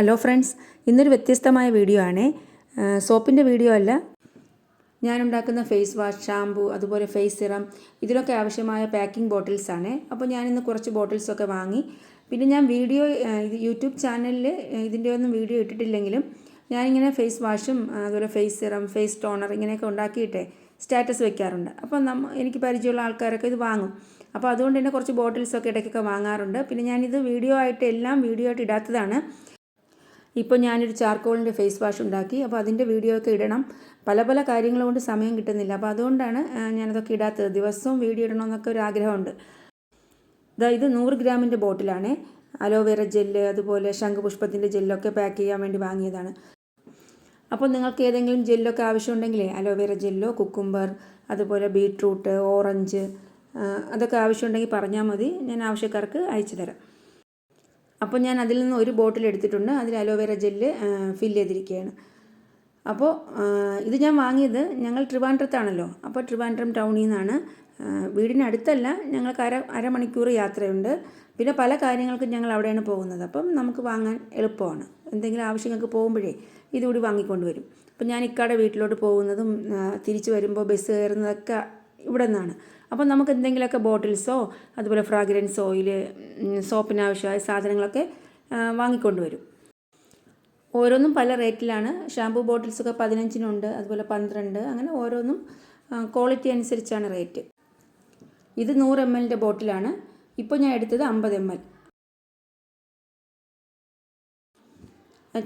Hello friends ഇന്നൊരു വ്യത്യസ്തമായ video ആണ്. സോപ്പിന്റെ വീഡിയോ അല്ല. ഞാനുണ്ടാക്കുന്ന ഫേസ് വാഷ് ഷാമ്പു അതുപോലെ ഫേസ് സിറം ഇതിലൊക്കെ ആവശ്യമായ പാക്കിംഗ് ബോട്ടിൽസ് ആണ്. അപ്പോൾ ഞാനിന്ന് കുറച്ച് ബോട്ടിൽസൊക്കെ വാങ്ങി. പിന്നെ ഞാൻ വീഡിയോ യൂട്യൂബ് ചാനലിൽ ഇതിന്റെ ഒന്നും വീഡിയോ ഇട്ടിട്ടില്ലെങ്കിലും ഞാനിങ്ങനെ ഫേസ് വാഷും അതുപോലെ ഫേസ് സിറം ഫേസ് ടോണർ ഇങ്ങനെയൊക്കെ ഉണ്ടാക്കിയിട്ടേ സ്റ്റാറ്റസ് വെക്കാറുണ്ട്. അപ്പോൾ നമ്മ എനിക്ക് പരിചയമുള്ള ആൾക്കാരൊക്കെ ഇത് വാങ്ങും. അപ്പോൾ അതുകൊണ്ട് തന്നെ കുറച്ച് ബോട്ടിൽസൊക്കെ ഇടയ്ക്കൊക്കെ വാങ്ങാറുണ്ട്. പിന്നെ ഞാനിത് വീഡിയോ ആയിട്ട് എല്ലാം വീഡിയോ ആയിട്ട് ഇടാത്തതാണ്. ഇപ്പോൾ ഞാനൊരു ചാർക്കോളിന്റെ ഫേസ് വാഷ് ഉണ്ടാക്കി അപ്പോൾ അതിന്റെ വീഡിയോ ഒക്കെ ഇടണം. പല പല കാര്യങ്ങൾ കൊണ്ട് സമയം കിട്ടുന്നില്ല. അപ്പോൾ അതുകൊണ്ടാണ് ഞാനതൊക്കെ ഇടാത്തത്. ദിവസവും വീഡിയോ ഇടണമെന്നൊക്കെ ഒരു ആഗ്രഹമുണ്ട്. ഇതാ ഇത് നൂറ് ഗ്രാമിന്റെ ബോട്ടിലാണ്. അലോവേറ ജെല്ല് അതുപോലെ ശംഖുപുഷ്പത്തിന്റെ ജെല്ലൊക്കെ പാക്ക് ചെയ്യാൻ വേണ്ടി വാങ്ങിയതാണ്. അപ്പോൾ നിങ്ങൾക്ക് ഏതെങ്കിലും ജെല്ലൊക്കെ ആവശ്യമുണ്ടെങ്കിലേ അലോവേറ ജെല്ലോ കുക്കുംബർ അതുപോലെ ബീട്രൂട്ട് ഓറഞ്ച് അതൊക്കെ ആവശ്യമുണ്ടെങ്കിൽ പറഞ്ഞാൽ മതി. ഞാൻ ആവശ്യക്കാർക്ക് അയച്ചു തരാം. അപ്പോൾ ഞാൻ അതിൽ നിന്ന് ഒരു ബോട്ടിൽ എടുത്തിട്ടുണ്ട്. അതിൽ അലോവേറ ജെല്ല് ഫില്ല് ചെയ്തിരിക്കുകയാണ്. അപ്പോൾ ഇത് ഞാൻ വാങ്ങിയത് ഞങ്ങൾ ട്രിവാൻഡ്രത്താണല്ലോ. അപ്പോൾ ട്രിവാൻഡ്രം ടൗണിൽ നിന്നാണ്. വീടിനടുത്തല്ല ഞങ്ങൾക്ക് അര അരമണിക്കൂർ യാത്രയുണ്ട്. പിന്നെ പല കാര്യങ്ങൾക്കും ഞങ്ങൾ അവിടെയാണ് പോകുന്നത്. അപ്പം നമുക്ക് വാങ്ങാൻ എളുപ്പമാണ്. എന്തെങ്കിലും ആവശ്യങ്ങൾക്ക് പോകുമ്പോഴേ ഇതുകൂടി വാങ്ങിക്കൊണ്ട് വരും. അപ്പം ഞാൻ ഇക്കാടെ വീട്ടിലോട്ട് പോകുന്നതും തിരിച്ചു വരുമ്പോൾ ബസ് കയറുന്നതൊക്കെ ഇവിടെ നിന്നാണ് അപ്പം നമുക്ക് എന്തെങ്കിലുമൊക്കെ ബോട്ടിൽസോ അതുപോലെ ഫ്രാഗ്രൻസ് ഓയിൽ സോപ്പിന് ആവശ്യമായ സാധനങ്ങളൊക്കെ വാങ്ങിക്കൊണ്ട് വരും ഓരോന്നും പല റേറ്റിലാണ്. ഷാമ്പൂ ബോട്ടിൽസൊക്കെ പതിനഞ്ചിനുണ്ട് അതുപോലെ പന്ത്രണ്ട് അങ്ങനെ ഓരോന്നും ക്വാളിറ്റി അനുസരിച്ചാണ് റേറ്റ്. ഇത് നൂറ് എം എല്ലിന്റെ ബോട്ടിലാണ്. ഇപ്പോൾ ഞാൻ എടുത്തത് അമ്പത് എം എൽ.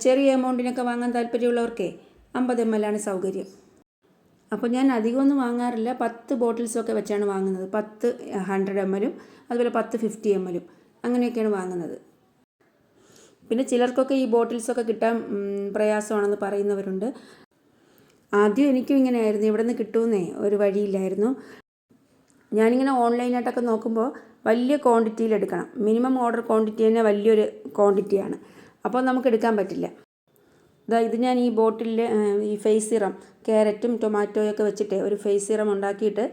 ചെറിയ എമൗണ്ടിനൊക്കെ വാങ്ങാൻ താല്പര്യമുള്ളവർക്കേ അമ്പത് എം ആണ് സൗകര്യം. അപ്പോൾ ഞാൻ അധികമൊന്നും വാങ്ങാറില്ല. പത്ത് ബോട്ടിൽസൊക്കെ വെച്ചാണ് വാങ്ങുന്നത്. പത്ത് ഹൺഡ്രഡ് എം എല്ലും അതുപോലെ പത്ത് ഫിഫ്റ്റി എം എല്ലും അങ്ങനെയൊക്കെയാണ് വാങ്ങുന്നത്. പിന്നെ ചിലർക്കൊക്കെ ഈ ബോട്ടിൽസൊക്കെ കിട്ടാൻ പ്രയാസമാണെന്ന് പറയുന്നവരുണ്ട്. ആദ്യം എനിക്കും ഇങ്ങനെയായിരുന്നു. ഇവിടെ നിന്ന് കിട്ടുമെന്നേ ഒരു വഴിയില്ലായിരുന്നു. ഞാനിങ്ങനെ ഓൺലൈനായിട്ടൊക്കെ നോക്കുമ്പോൾ വലിയ ക്വാണ്ടിറ്റിയിൽ എടുക്കണം. മിനിമം ഓർഡർ ക്വാണ്ടിറ്റി തന്നെ വലിയൊരു ക്വാണ്ടിറ്റിയാണ് അപ്പോൾ നമുക്ക് എടുക്കാൻ പറ്റില്ല. ഇതാ ഇത് ഞാൻ ഈ ബോട്ടിലിൽ ഈ ഫേസ് സിറം ക്യാരറ്റും ടൊമാറ്റോയൊക്കെ വെച്ചിട്ട് ഒരു ഫേസ് സിറം ഉണ്ടാക്കിയിട്ട്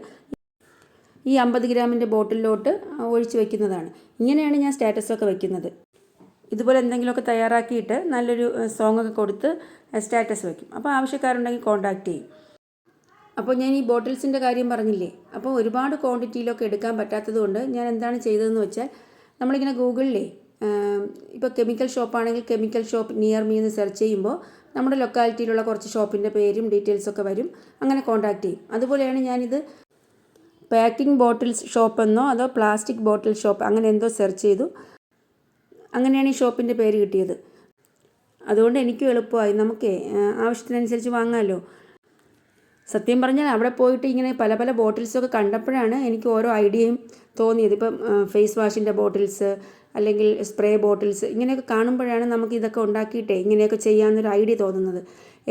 ഈ അമ്പത് ഗ്രാമിന്റെ ബോട്ടിലോട്ട് ഒഴിച്ച് വെക്കുന്നതാണ്. ഇങ്ങനെയാണ് ഞാൻ സ്റ്റാറ്റസൊക്കെ വെക്കുന്നത്. ഇതുപോലെ എന്തെങ്കിലുമൊക്കെ തയ്യാറാക്കിയിട്ട് നല്ലൊരു സോങ് ഒക്കെ കൊടുത്ത് സ്റ്റാറ്റസ് വെക്കും. അപ്പോൾ ആവശ്യക്കാരുണ്ടെങ്കിൽ കോൺടാക്റ്റ് ചെയ്യും. അപ്പോൾ ഞാൻ ഈ ബോട്ടിൽസിന്റെ കാര്യം പറഞ്ഞില്ലേ? അപ്പോൾ ഒരുപാട് ക്വാണ്ടിറ്റിയിലൊക്കെ എടുക്കാൻ പറ്റാത്തത് കൊണ്ട് ഞാൻ എന്താണ് ചെയ്തതെന്ന് വെച്ചാൽ നമ്മളിങ്ങനെ ഗൂഗിളിലേ ഇപ്പോൾ കെമിക്കൽ ഷോപ്പാണെങ്കിൽ കെമിക്കൽ ഷോപ്പ് നിയർ മീ എന്ന് സെർച്ച് ചെയ്യുമ്പോൾ നമ്മുടെ ലൊക്കാലിറ്റിയിലുള്ള കുറച്ച് ഷോപ്പിന്റെ പേരും ഡീറ്റെയിൽസൊക്കെ വരും. അങ്ങനെ കോൺടാക്റ്റ് ചെയ്യും. അതുപോലെയാണ് ഞാനിത് പാക്കിംഗ് ബോട്ടിൽസ് ഷോപ്പെന്നോ അതോ പ്ലാസ്റ്റിക് ബോട്ടിൽ ഷോപ്പ് അങ്ങനെ എന്തോ സെർച്ച് ചെയ്തു. അങ്ങനെയാണ് ഈ ഷോപ്പിന്റെ പേര് കിട്ടിയത്. അതുകൊണ്ട് എനിക്കും എളുപ്പമായി. നമുക്ക് ആവശ്യത്തിനനുസരിച്ച് വാങ്ങാമല്ലോ സത്യം പറഞ്ഞാൽ അവിടെ പോയിട്ട് ഇങ്ങനെ പല പല ബോട്ടിൽസൊക്കെ കണ്ടപ്പോഴാണ് എനിക്ക് ഓരോ ഐഡിയയും തോന്നിയത്. ഇപ്പം ഫേസ് വാഷിന്റെ ബോട്ടിൽസ് അല്ലെങ്കിൽ സ്പ്രേ ബോട്ടിൽസ് ഇങ്ങനെയൊക്കെ കാണുമ്പോഴാണ് നമുക്ക് ഇതൊക്കെ ഉണ്ടാക്കിയിട്ടേ ഇങ്ങനെയൊക്കെ ചെയ്യാമെന്നൊരു ഐഡിയ തോന്നുന്നത്.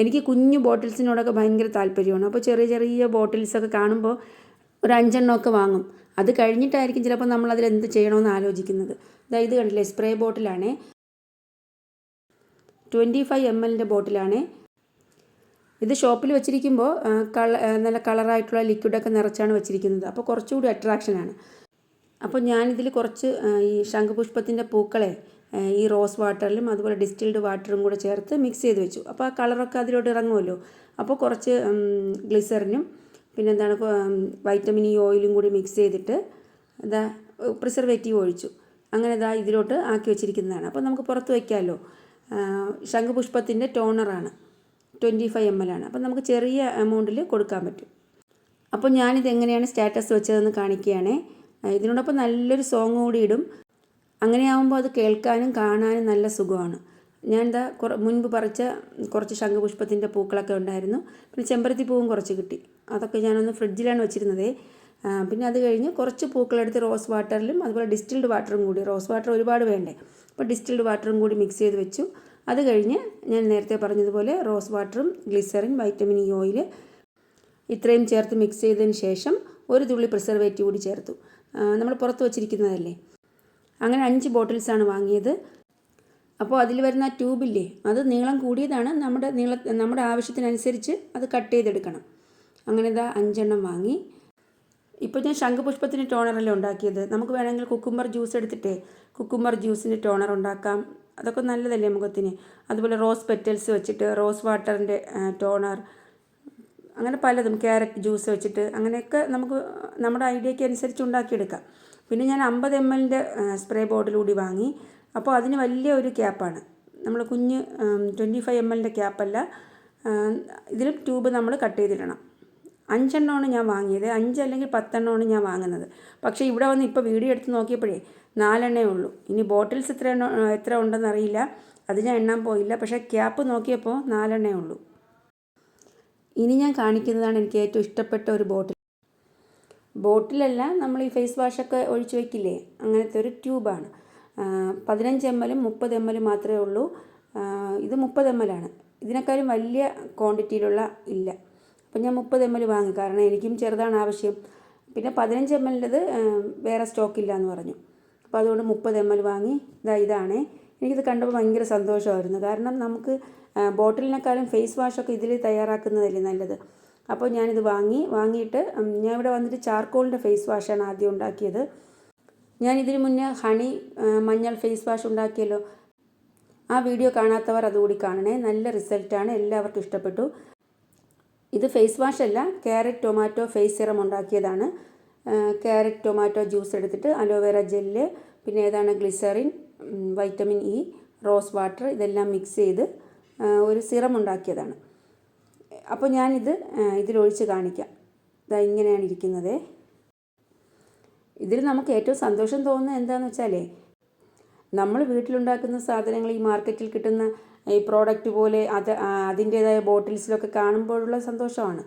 എനിക്ക് കുഞ്ഞു ബോട്ടിൽസിനോടൊക്കെ ഭയങ്കര താല്പര്യമാണ്. അപ്പോൾ ചെറിയ ചെറിയ ബോട്ടിൽസൊക്കെ കാണുമ്പോൾ ഒരു അഞ്ചെണ്ണമൊക്കെ വാങ്ങും. അത് കഴിഞ്ഞിട്ടായിരിക്കും ചിലപ്പോൾ നമ്മൾ അതിൽ എന്ത് ചെയ്യണമെന്ന് ആലോചിക്കുന്നത്. ഇത് കണ്ടില്ലേ സ്പ്രേ ബോട്ടിലാണേ ട്വന്റി ഫൈവ് എം എല്ലിന്റെ ബോട്ടിലാണേ ഇത് ഷോപ്പിൽ വെച്ചിരിക്കുമ്പോൾ കള നല്ല കളറായിട്ടുള്ള ലിക്വിഡൊക്കെ നിറച്ചാണ് വെച്ചിരിക്കുന്നത്. അപ്പോൾ കുറച്ചുകൂടി അട്രാക്ഷനാണ് അപ്പോൾ ഞാനിതിൽ കുറച്ച് ഈ ശംഖുപുഷ്പത്തിന്റെ പൂക്കളെ ഈ റോസ് വാട്ടറിലും അതുപോലെ ഡിസ്റ്റിൽഡ് വാട്ടറും കൂടെ ചേർത്ത് മിക്സ് ചെയ്ത് വെച്ചു. അപ്പോൾ ആ കളറൊക്കെ അതിലോട്ട് ഇറങ്ങുമല്ലോ? അപ്പോൾ കുറച്ച് ഗ്ലിസറിനും പിന്നെന്താണ് വൈറ്റമിൻ ഇ ഓയിലും കൂടി മിക്സ് ചെയ്തിട്ട് ഇതാ പ്രിസർവേറ്റീവ് ഒഴിച്ചു. അങ്ങനെ ഇതാ ഇതിലോട്ട് ആക്കി വെച്ചിരിക്കുന്നതാണ്. അപ്പോൾ നമുക്ക് പുറത്ത് വയ്ക്കാമല്ലോ ശംഖുപുഷ്പത്തിന്റെ ടോണറാണ്. ട്വന്റി ഫൈവ് എം എൽ ആണ്. അപ്പോൾ നമുക്ക് ചെറിയ എമൗണ്ടിൽ കൊടുക്കാൻ പറ്റും. അപ്പോൾ ഞാനിത് എങ്ങനെയാണ് സ്റ്റാറ്റസ് വെച്ചതെന്ന് കാണിക്കുകയാണേ. ഇതിനോടൊപ്പം നല്ലൊരു സോങ് കൂടി ഇടും. അങ്ങനെയാവുമ്പോൾ അത് കേൾക്കാനും കാണാനും നല്ല സുഖമാണ്. ഞാൻ എന്താ കുറ മുൻപ് പറിച്ച കുറച്ച് ശംഖുപുഷ്പത്തിന്റെ പൂക്കളൊക്കെ ഉണ്ടായിരുന്നു. പിന്നെ ചെമ്പരത്തി പൂവും കുറച്ച് കിട്ടി. അതൊക്കെ ഞാനൊന്ന് ഫ്രിഡ്ജിലാണ് വെച്ചിരുന്നത്. പിന്നെ അത് കഴിഞ്ഞ് കുറച്ച് പൂക്കളെടുത്ത് റോസ് വാട്ടറിലും അതുപോലെ ഡിസ്റ്റിൽഡ് വാട്ടറും കൂടി റോസ് വാട്ടർ ഒരുപാട് വേണ്ടേ? അപ്പോൾ ഡിസ്റ്റിൽഡ് വാട്ടറും കൂടി മിക്സ് ചെയ്ത് വെച്ചു. അത് കഴിഞ്ഞ് ഞാൻ നേരത്തെ പറഞ്ഞതുപോലെ റോസ് വാട്ടറും ഗ്ലിസറിൻ വൈറ്റമിൻ ഇ ഓയിൽ ഇത്രയും ചേർത്ത് മിക്സ് ചെയ്തതിന് ശേഷം ഒരു തുള്ളി പ്രിസർവേറ്റീവ് കൂടി ചേർത്തു. നമ്മൾ പുറത്ത് വച്ചിരിക്കുന്നതല്ലേ? അങ്ങനെ അഞ്ച് ബോട്ടിൽസാണ് വാങ്ങിയത്. അപ്പോൾ അതിൽ വരുന്ന ട്യൂബില്ലേ അത് നീളം കൂടിയതാണ്. നമ്മുടെ നീള നമ്മുടെ ആവശ്യത്തിനനുസരിച്ച് അത് കട്ട് ചെയ്തെടുക്കണം. അങ്ങനെ ഇതാ അഞ്ചെണ്ണം വാങ്ങി. ഇപ്പോൾ ഞാൻ ശംഖുപുഷ്പത്തിന് ടോണറല്ലേ ഉണ്ടാക്കിയത്? നമുക്ക് വേണമെങ്കിൽ കുക്കുംബർ ജ്യൂസ് എടുത്തിട്ടേ കുക്കുംബർ ജ്യൂസിന്റെ ടോണർ ഉണ്ടാക്കാം. അതൊക്കെ നല്ലതല്ലേ മുഖത്തിന്? അതുപോലെ റോസ് പെറ്റൽസ് വെച്ചിട്ട് റോസ് വാട്ടറിന്റെ ടോണർ അങ്ങനെ പലതും ക്യാരറ്റ് ജ്യൂസ് വെച്ചിട്ട് അങ്ങനെയൊക്കെ നമുക്ക് നമ്മുടെ ഐഡിയയ്ക്ക് അനുസരിച്ച് ഉണ്ടാക്കിയെടുക്കാം. പിന്നെ ഞാൻ അമ്പത് എം എല്ലിന്റെ സ്പ്രേ ബോട്ടിലൂടി വാങ്ങി. അപ്പോൾ അതിന് വലിയ ഒരു ക്യാപ്പാണ്. നമ്മൾ കുഞ്ഞ് ട്വന്റി ഫൈവ് എം എല്ലിന്റെ ക്യാപ്പല്ല. ഇതിലും ട്യൂബ് നമ്മൾ കട്ട് ചെയ്തിടണം. അഞ്ചെണ്ണമാണ് ഞാൻ വാങ്ങിയത്. അഞ്ച് അല്ലെങ്കിൽ പത്തെണ്ണമാണ് ഞാൻ വാങ്ങുന്നത്. പക്ഷേ ഇവിടെ വന്ന് ഇപ്പോൾ വീഡിയോ എടുത്ത് നോക്കിയപ്പോഴേ നാലെണ്ണേ ഉള്ളൂ. ഇനി ബോട്ടിൽസ് എത്ര എത്ര ഉണ്ടെന്നറിയില്ല അത് ഞാൻ എണ്ണാൻ പോയില്ല. പക്ഷേ ക്യാപ്പ് നോക്കിയപ്പോൾ നാലെണ്ണേ ഉള്ളൂ. ഇനി ഞാൻ കാണിക്കുന്നതാണ് എനിക്ക് ഏറ്റവും ഇഷ്ടപ്പെട്ട ഒരു ബോട്ടിൽ. ബോട്ടിലല്ല നമ്മൾ ഈ ഫേസ് വാഷൊക്കെ ഒഴിച്ചു വയ്ക്കില്ലേ അങ്ങനത്തെ ഒരു ട്യൂബാണ്. പതിനഞ്ച് എം എല്ലും മുപ്പത് എം എല്ലും മാത്രമേ ഉള്ളൂ. ഇത് മുപ്പത് എം എല്ലാണ്. ഇതിനേക്കാളും വലിയ ക്വാണ്ടിറ്റിയിലുള്ള ഇല്ല. അപ്പം ഞാൻ മുപ്പത് എം എൽ വാങ്ങി. കാരണം എനിക്കും ചെറുതാണ് ആവശ്യം. പിന്നെ പതിനഞ്ച് എം എല്ലിന്റെത് വേറെ സ്റ്റോക്കില്ല എന്ന് പറഞ്ഞു. അപ്പോൾ അതുകൊണ്ട് മുപ്പത് എം എൽ വാങ്ങി. ഇതാ ഇതാണ്. എനിക്കിത് കണ്ടപ്പോൾ ഭയങ്കര സന്തോഷമായിരുന്നു. കാരണം നമുക്ക് ബോട്ടിലിനേക്കാളും ഫേസ് വാഷൊക്കെ ഇതിൽ തയ്യാറാക്കുന്നതല്ലേ നല്ലത്? അപ്പോൾ ഞാനിത് വാങ്ങി വാങ്ങിയിട്ട് ഞാൻ ഇവിടെ വന്നിട്ട് ചാർക്കോളിന്റെ ഫേസ് വാഷാണ് ആദ്യം ഉണ്ടാക്കിയത്. ഞാൻ ഇതിന് മുന്നേ ഹണി മഞ്ഞൾ ഫേസ് വാഷ് ഉണ്ടാക്കിയല്ലോ. ആ വീഡിയോ കാണാത്തവർ അതുകൂടി കാണണേ. നല്ല റിസൾട്ടാണ്. എല്ലാവർക്കും ഇഷ്ടപ്പെട്ടു. ഇത് ഫേസ് വാഷ് അല്ല ക്യാരറ്റ് ടൊമാറ്റോ ഫേസ് സിറം ഉണ്ടാക്കിയതാണ്. ക്യാരറ്റ് ടൊമാറ്റോ ജ്യൂസ് എടുത്തിട്ട് അലോവേറ ജെല്ല് പിന്നെ ഏതാണ് glycerin vitamin E rose water ഇതെല്ലാം മിക്സ് ചെയ്ത് ഒരു സിറം ഉണ്ടാക്കിയതാണ് അപ്പോൾ ഞാനിത് ഇതിലൊഴിച്ച് കാണിക്കാം. ഇതാ ഇങ്ങനെയാണ് ഇരിക്കുന്നത്. ഇതിൽ നമുക്ക് ഏറ്റവും സന്തോഷം തോന്നുന്നത് എന്താണെന്ന് വെച്ചാലേ നമ്മൾ വീട്ടിലുണ്ടാക്കുന്ന സാധനങ്ങൾ ഈ മാർക്കറ്റിൽ കിട്ടുന്ന ഈ പ്രോഡക്റ്റ് പോലെ അത് അതിന്റേതായ ബോട്ടിൽസിലൊക്കെ കാണുമ്പോഴുള്ള സന്തോഷമാണ്.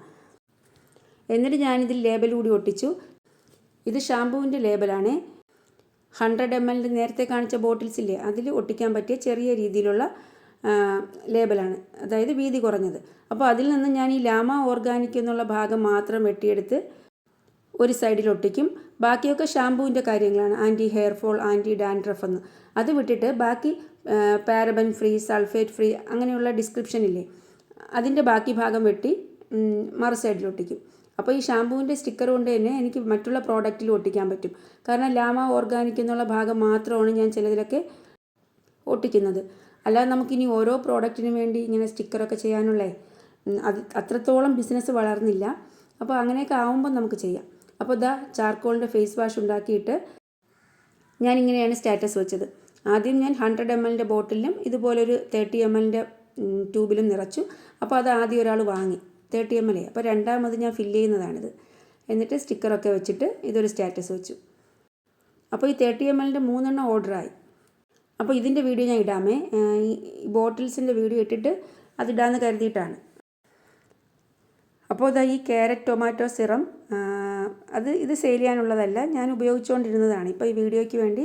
എന്നിട്ട് ഞാനിതിൽ ലേബൽ കൂടി ഒട്ടിച്ചു. ഇത് ഷാമ്പുവിന്റെ ലേബലാണ്. ഹൺഡ്രഡ് എം എല്ലിന്റെ നേരത്തെ കാണിച്ച ബോട്ടിൽസ് ഇല്ലേ അതിൽ ഒട്ടിക്കാൻ പറ്റിയ ചെറിയ രീതിയിലുള്ള ലേബലാണ്. അതായത് വീതി കുറഞ്ഞത്. അപ്പോൾ അതിൽ നിന്ന് ഞാൻ ഈ ലാമ ഓർഗാനിക് എന്നുള്ള ഭാഗം മാത്രം വെട്ടിയെടുത്ത് ഒരു സൈഡിൽ ഒട്ടിക്കും. ബാക്കിയൊക്കെ ഷാമ്പുവിന്റെ കാര്യങ്ങളാണ്. Anti hair fall anti dandruff എന്ന്. അത് വിട്ടിട്ട് ബാക്കി പാരബൻ ഫ്രീ സൾഫേറ്റ് ഫ്രീ അങ്ങനെയുള്ള ഡിസ്ക്രിപ്ഷൻ ഇല്ലേ? അതിന്റെ ബാക്കി ഭാഗം വെട്ടി മറു സൈഡിൽ ഒട്ടിക്കും. അപ്പോൾ ഈ ഷാമ്പുവിന്റെ സ്റ്റിക്കർ കൊണ്ട് തന്നെ എനിക്ക് മറ്റുള്ള പ്രോഡക്റ്റിൽ ഒട്ടിക്കാൻ പറ്റും. കാരണം ലാമ ഓർഗാനിക് എന്നുള്ള ഭാഗം മാത്രമാണ് ഞാൻ ചിലതിലൊക്കെ ഒട്ടിക്കുന്നത്. അല്ലാതെ നമുക്കിനി ഓരോ പ്രോഡക്റ്റിനും വേണ്ടി ഇങ്ങനെ സ്റ്റിക്കറൊക്കെ ചെയ്യാനുള്ള അത് അത്രത്തോളം ബിസിനസ് വളർന്നില്ല. അപ്പോൾ അങ്ങനെയൊക്കെ ആവുമ്പോൾ നമുക്ക് ചെയ്യാം. അപ്പോൾ ഇതാ ചാർക്കോളിന്റെ ഫേസ് വാഷ് ഉണ്ടാക്കിയിട്ട് ഞാൻ ഇങ്ങനെയാണ് സ്റ്റാറ്റസ് വെച്ചത്. ആദ്യം ഞാൻ ഹൺഡ്രഡ് എം എല്ലിന്റെ ബോട്ടിലും ഇതുപോലൊരു തേർട്ടി എം എല്ലിന്റെ ട്യൂബിലും നിറച്ചു. അപ്പോൾ അത് ആദ്യം ഒരാൾ വാങ്ങി. തേർട്ടി എം എൽ അപ്പോൾ രണ്ടാമത് ഞാൻ ഫില്ല് ചെയ്യുന്നതാണിത്. എന്നിട്ട് സ്റ്റിക്കറൊക്കെ വെച്ചിട്ട് ഇതൊരു സ്റ്റാറ്റസ് വെച്ചു. അപ്പോൾ ഈ തേർട്ടി എം എല്ലിന്റെ മൂന്നെണ്ണം ഓർഡറായി അപ്പോൾ ഇതിന്റെ വീഡിയോ ഞാൻ ഇടാമേ. ഈ ബോട്ടിൽസിന്റെ വീഡിയോ ഇട്ടിട്ട് അതിടാമെന്ന് കരുതിയിട്ടാണ്. അപ്പോൾ ഇതാ ഈ ക്യാരറ്റ് ടൊമാറ്റോ സിറം അത് ഇത് സെയിൽ ചെയ്യാനുള്ളതല്ല ഞാൻ ഉപയോഗിച്ചുകൊണ്ടിരുന്നതാണ്. ഇപ്പോൾ ഈ വീഡിയോയ്ക്ക് വേണ്ടി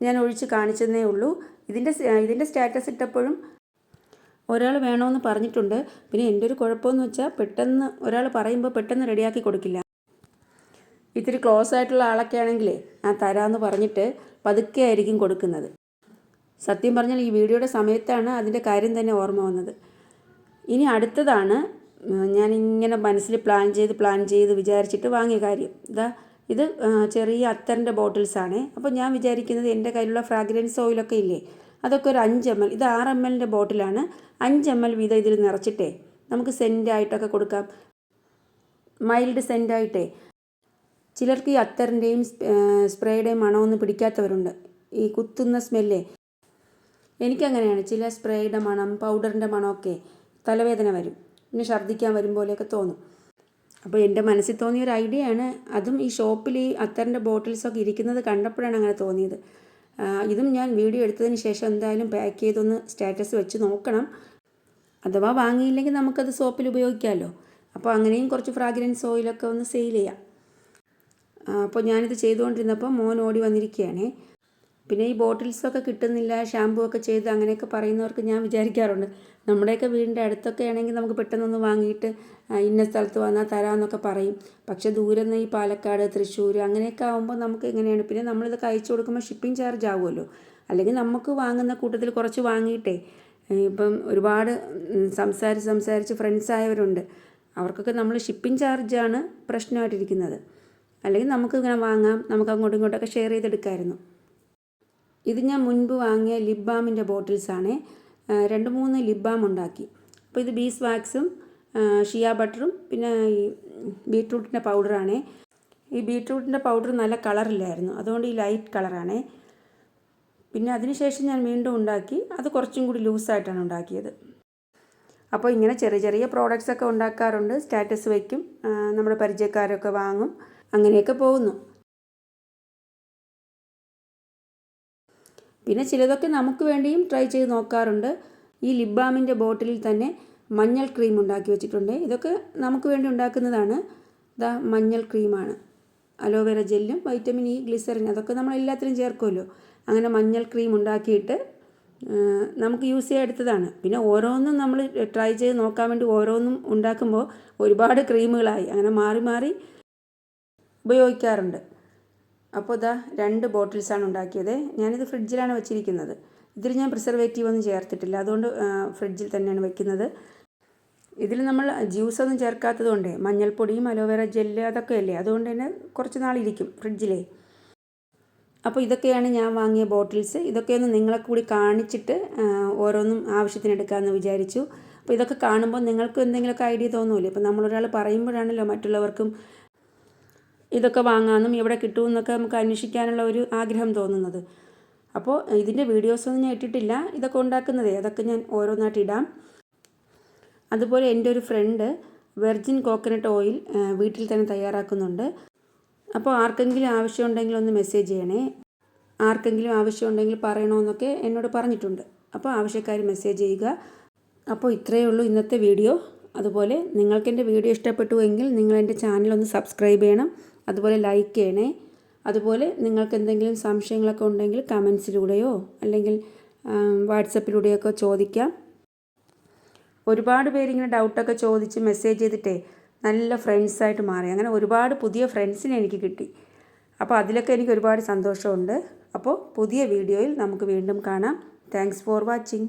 ഞാൻ ഒഴിച്ച് കാണിച്ചതേ ഉള്ളൂ. ഇതിന്റെ ഇതിന്റെ സ്റ്റാറ്റസ് ഇട്ടപ്പോഴും ഒരാൾ വേണമെന്ന് പറഞ്ഞിട്ടുണ്ട്. പിന്നെ എന്റെ ഒരു കുഴപ്പമെന്ന് വെച്ചാൽ പെട്ടെന്ന് ഒരാൾ പറയുമ്പോൾ പെട്ടെന്ന് റെഡിയാക്കി കൊടുക്കില്ല. ഇത്തിരി ക്ലോസ് ആയിട്ടുള്ള ആളൊക്കെ ആണെങ്കിലേ ആ തരാമെന്ന് പറഞ്ഞിട്ട് പതുക്കെ ആയിരിക്കും കൊടുക്കുന്നത്. സത്യം പറഞ്ഞാൽ ഈ വീഡിയോയുടെ സമയത്താണ് അതിന്റെ കാര്യം തന്നെ ഓർമ്മ വന്നത്. ഇനി അടുത്തതാണ് ഞാനിങ്ങനെ മനസ്സിൽ പ്ലാൻ ചെയ്ത് പ്ലാൻ ചെയ്ത് വിചാരിച്ചിട്ട് വാങ്ങിയ കാര്യം. ഇതാ ഇത് ചെറിയ അത്തറിന്റെ ബോട്ടിൽസാണേ അപ്പോൾ ഞാൻ വിചാരിക്കുന്നത് എന്റെ കയ്യിലുള്ള ഫ്രാഗ്രൻസ് ഓയിലൊക്കെ ഇല്ലേ? അതൊക്കെ ഒരു അഞ്ച് എം എൽ ഇത് ആറ് എം എല്ലിന്റെ ബോട്ടിലാണ് അഞ്ച് എം എൽ വീതം ഇതിൽ നിറച്ചിട്ടേ നമുക്ക് സെന്റായിട്ടൊക്കെ കൊടുക്കാം. മൈൽഡ് സെന്റായിട്ടേ ചിലർക്ക് ഈ അത്തറിന്റെയും സ്പ്രേയുടെയും മണമൊന്നും പിടിക്കാത്തവരുണ്ട്. ഈ കുത്തുന്ന സ്മെല്ലേ. എനിക്കങ്ങനെയാണ്. ചില സ്പ്രേയുടെ മണം പൗഡറിന്റെ മണമൊക്കെ തലവേദന വരും. പിന്നെ ഛർദ്ദിക്കാൻ വരും പോലെയൊക്കെ തോന്നും. അപ്പോൾ എന്റെ മനസ്സിൽ തോന്നിയ ഒരു ഐഡിയ ആണ് അതും ഈ ഷോപ്പിൽ ഈ അത്തറിന്റെ ബോട്ടിൽസൊക്കെ ഇരിക്കുന്നത് കണ്ടപ്പോഴാണ് അങ്ങനെ തോന്നിയത്. ഇതും ഞാൻ വീഡിയോ എടുത്തതിന് ശേഷം എന്തായാലും പാക്ക് ചെയ്തൊന്ന് സ്റ്റാറ്റസ് വെച്ച് നോക്കണം. അഥവാ വാങ്ങിയില്ലെങ്കിൽ നമുക്കത് സോപ്പിൽ ഉപയോഗിക്കാമല്ലോ. അപ്പോൾ അങ്ങനെയും കുറച്ച് ഫ്രാഗ്രൻസ് ഓയിലൊക്കെ ഒന്ന് സെയിൽ ചെയ്യാം. അപ്പോൾ ഞാനിത് ചെയ്തുകൊണ്ടിരുന്നപ്പോൾ മോൻ ഓടി വന്നിരിക്കുകയാണ്. പിന്നെ ഈ ബോട്ടിൽസൊക്കെ കിട്ടുന്നില്ല ഷാമ്പൂ ഒക്കെ ചെയ്ത് അങ്ങനെയൊക്കെ പറയുന്നവർക്ക് ഞാൻ വിചാരിക്കാറുണ്ട്. നമ്മുടെയൊക്കെ വീടിന്റെ അടുത്തൊക്കെ ആണെങ്കിൽ നമുക്ക് പെട്ടെന്നൊന്ന് വാങ്ങിയിട്ട് ഇന്ന സ്ഥലത്ത് വന്നാൽ തരാമെന്നൊക്കെ പറയും. പക്ഷേ ദൂരെ നിന്ന് ഈ പാലക്കാട് തൃശ്ശൂർ അങ്ങനെയൊക്കെ ആകുമ്പോൾ നമുക്ക് എങ്ങനെയാണ്? പിന്നെ നമ്മളിത് അയച്ചു കൊടുക്കുമ്പോൾ ഷിപ്പിംഗ് ചാർജ് ആവുമല്ലോ. അല്ലെങ്കിൽ നമുക്ക് വാങ്ങുന്ന കൂട്ടത്തിൽ കുറച്ച് വാങ്ങിയിട്ടേ. ഇപ്പം ഒരുപാട് സംസാരിച്ച് സംസാരിച്ച് ഫ്രണ്ട്സ് ആയവരുണ്ട്. അവർക്കൊക്കെ നമ്മൾ ഷിപ്പിംഗ് ചാർജാണ് പ്രശ്നമായിട്ടിരിക്കുന്നത്. അല്ലെങ്കിൽ നമുക്ക് ഇങ്ങനെ വാങ്ങാം നമുക്ക് അങ്ങോട്ടും ഇങ്ങോട്ടൊക്കെ ഷെയർ ചെയ്തെടുക്കാമായിരുന്നു ഇത് ഞാൻ മുൻപ് വാങ്ങിയ ലിപ് ബാമിന്റെ ബോട്ടിൽസാണ് രണ്ട് മൂന്ന് ലിപ് ബാം ഉണ്ടാക്കി. അപ്പോൾ ഇത് ബീസ് വാക്സും ഷിയ ബട്ടറും പിന്നെ ഈ ബീട്രൂട്ടിന്റെ പൗഡറാണ് ഈ ബീട്രൂട്ടിന്റെ പൗഡർ നല്ല കളറില്ലായിരുന്നു അതുകൊണ്ട് ഈ ലൈറ്റ് കളറാണ് പിന്നെ അതിനുശേഷം ഞാൻ വീണ്ടും ഉണ്ടാക്കി. അത് കുറച്ചും കൂടി ലൂസായിട്ടാണ് ഉണ്ടാക്കിയത്. അപ്പോൾ ഇങ്ങനെ ചെറിയ ചെറിയ പ്രോഡക്റ്റ്സ് ഒക്കെ ഉണ്ടാക്കാറുണ്ട്. സ്റ്റാറ്റസ് വയ്ക്കും നമ്മുടെ പരിചയക്കാരൊക്കെ വാങ്ങും. അങ്ങനെയൊക്കെ പോകുന്നു. പിന്നെ ചിലതൊക്കെ നമുക്ക് വേണ്ടിയും ട്രൈ ചെയ്ത് നോക്കാറുണ്ട്. ഈ ലിപ് ബോട്ടിലിൽ തന്നെ മഞ്ഞൾ ക്രീം ഉണ്ടാക്കി വെച്ചിട്ടുണ്ട്. ഇതൊക്കെ നമുക്ക് വേണ്ടി ഉണ്ടാക്കുന്നതാണ്. ഇതാ മഞ്ഞൾ ക്രീമാണ് അലോവേര ജെല്ലും വൈറ്റമിൻ ഇ ഗ്ലിസറിൻ അതൊക്കെ നമ്മൾ എല്ലാത്തിനും ചേർക്കുമല്ലോ. അങ്ങനെ മഞ്ഞൾ ക്രീം ഉണ്ടാക്കിയിട്ട് നമുക്ക് യൂസ് ചെയ്യാൻ എടുത്തതാണ്. പിന്നെ ഓരോന്നും നമ്മൾ ട്രൈ ചെയ്ത് നോക്കാൻ വേണ്ടി ഓരോന്നും ഉണ്ടാക്കുമ്പോൾ ഒരുപാട് ക്രീമുകളായി അങ്ങനെ മാറി മാറി ഉപയോഗിക്കാറുണ്ട്. അപ്പോൾ ഇതാ രണ്ട് ബോട്ടിൽസാണ് ഉണ്ടാക്കിയത്. ഞാനിത് ഫ്രിഡ്ജിലാണ് വെച്ചിരിക്കുന്നത്. ഇതിൽ ഞാൻ പ്രിസർവേറ്റീവ് ഒന്നും ചേർത്തിട്ടില്ല. അതുകൊണ്ട് ഫ്രിഡ്ജിൽ തന്നെയാണ് വെക്കുന്നത്. ഇതിൽ നമ്മൾ ജ്യൂസൊന്നും ചേർക്കാത്തത് കൊണ്ട് മഞ്ഞൾപ്പൊടിയും അലോവേറ ജെല്ല് അതൊക്കെ അല്ലേ അതുകൊണ്ട് തന്നെ കുറച്ച് നാളിരിക്കും ഫ്രിഡ്ജിലേ. അപ്പോൾ ഇതൊക്കെയാണ് ഞാൻ വാങ്ങിയ ബോട്ടിൽസ്. ഇതൊക്കെയൊന്ന് നിങ്ങളെ കൂടി കാണിച്ചിട്ട് ഓരോന്നും ആവശ്യത്തിന് എടുക്കാമെന്ന് വിചാരിച്ചു. അപ്പോൾ ഇതൊക്കെ കാണുമ്പോൾ നിങ്ങൾക്ക് എന്തെങ്കിലുമൊക്കെ ഐഡിയ തോന്നുമല്ലോ ഇപ്പോൾ നമ്മളൊരാൾ പറയുമ്പോഴാണല്ലോ മറ്റുള്ളവർക്കും ഇതൊക്കെ വാങ്ങാമെന്നും എവിടെ കിട്ടുമെന്നൊക്കെ നമുക്ക് അന്വേഷിക്കാനുള്ള ഒരു ആഗ്രഹം തോന്നുന്നത്. അപ്പോൾ ഇതിന്റെ വീഡിയോസൊന്നും ഞാൻ ഇട്ടിട്ടില്ല. ഇതൊക്കെ ഉണ്ടാക്കുന്നതേ. അതൊക്കെ ഞാൻ ഓരോന്നായിട്ട് ഇടാം. അതുപോലെ എന്റെ ഒരു ഫ്രണ്ട് വെർജിൻ കോക്കനട്ട് ഓയിൽ വീട്ടിൽ തന്നെ തയ്യാറാക്കുന്നുണ്ട്. അപ്പോൾ ആർക്കെങ്കിലും ആവശ്യമുണ്ടെങ്കിൽ ഒന്ന് മെസ്സേജ് ചെയ്യണേ. ആർക്കെങ്കിലും ആവശ്യമുണ്ടെങ്കിൽ പറയണമെന്നൊക്കെ എന്നോട് പറഞ്ഞിട്ടുണ്ട്. അപ്പോൾ ആവശ്യക്കാർ മെസ്സേജ് ചെയ്യുക. അപ്പോൾ ഇത്രയേ ഉള്ളൂ ഇന്നത്തെ വീഡിയോ. അതുപോലെ നിങ്ങൾക്ക് എന്റെ വീഡിയോ ഇഷ്ടപ്പെട്ടുവെങ്കിൽ നിങ്ങൾ എന്റെ ചാനൽ ഒന്ന് സബ്സ്ക്രൈബ് ചെയ്യണം. അതുപോലെ ലൈക്ക് ചെയ്യണേ. അതുപോലെ നിങ്ങൾക്ക് എന്തെങ്കിലും സംശയങ്ങളൊക്കെ ഉണ്ടെങ്കിൽ കമൻസിലൂടെയോ അല്ലെങ്കിൽ വാട്സപ്പിലൂടെയൊക്കെ ചോദിക്കാം. ഒരുപാട് പേരിങ്ങനെ ഡൗട്ടൊക്കെ ചോദിച്ച് മെസ്സേജ് ചെയ്തിട്ടേ നല്ല ഫ്രണ്ട്സായിട്ട് മാറി. അങ്ങനെ ഒരുപാട് പുതിയ ഫ്രണ്ട്സിനെ എനിക്ക് കിട്ടി. അപ്പോൾ അതിലൊക്കെ എനിക്ക് ഒരുപാട് സന്തോഷമുണ്ട്. അപ്പോൾ പുതിയ വീഡിയോയിൽ നമുക്ക് വീണ്ടും കാണാം. Thanks for watching